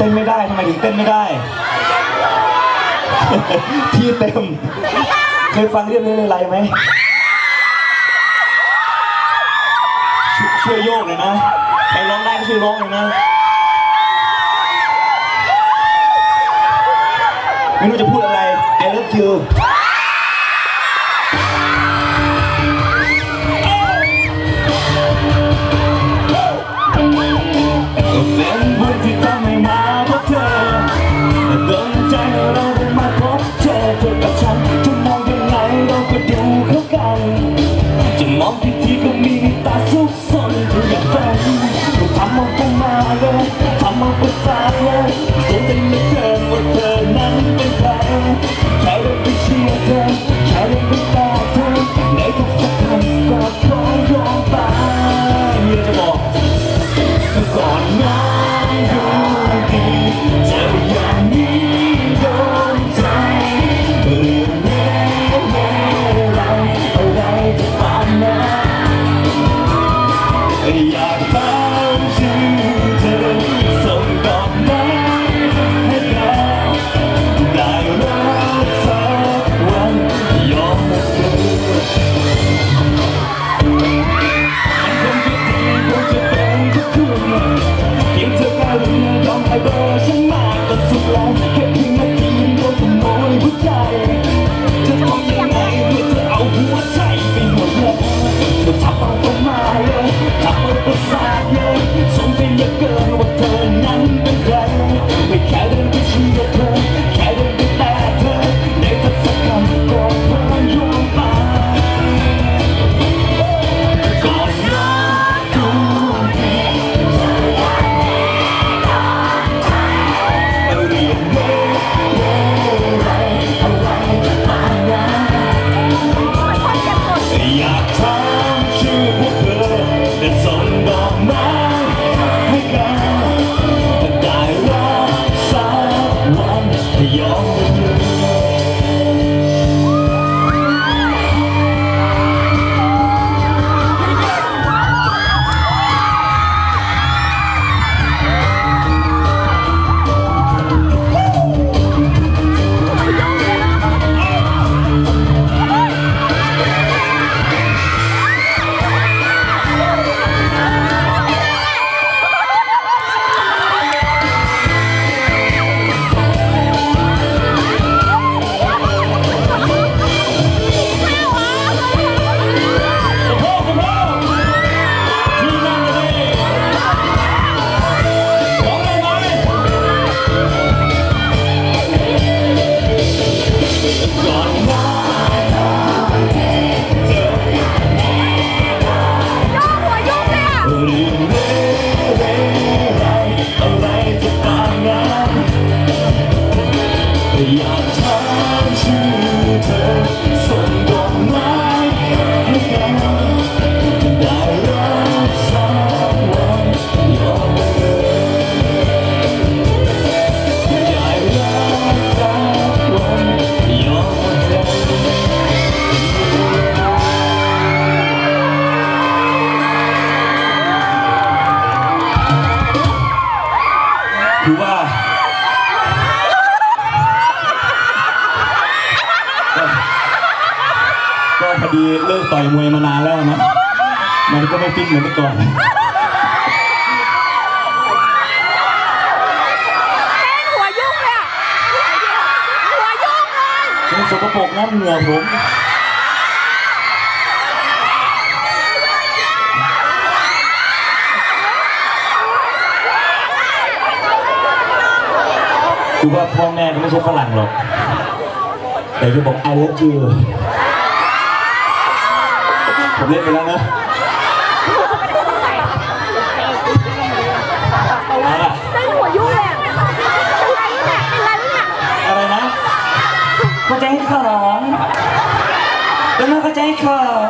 เต้นไม่ได้ทำไมถึงเต้นไม่ได้ ที่เต็ม เคยฟังเรื่องนี้เลยไรไหมช่วยโยกเลยนะ ใครร้องได้ก็ช่วยร้องเลยนะไม่รู้จะพูดอะไร I love คิว I'm a bumalo, I'm a ดีเลิกต่อยมวยมานานแล้วนะ มันก็ไม่ฟิตเหมือนเมื่อก่อนมันสกปรกน้ำเหงื่อผมคือว่าพ่อแม่ไม่ใช่ฝรั่งหรอก แต่จะบอก I love you ผมเรียกไปแล้วนะตั้งหัวยุ่งเลยอะเป็นไรน่ะเป็นไรน่ะอะไรนะเข้าใจของแล้วม่เข้าใจของ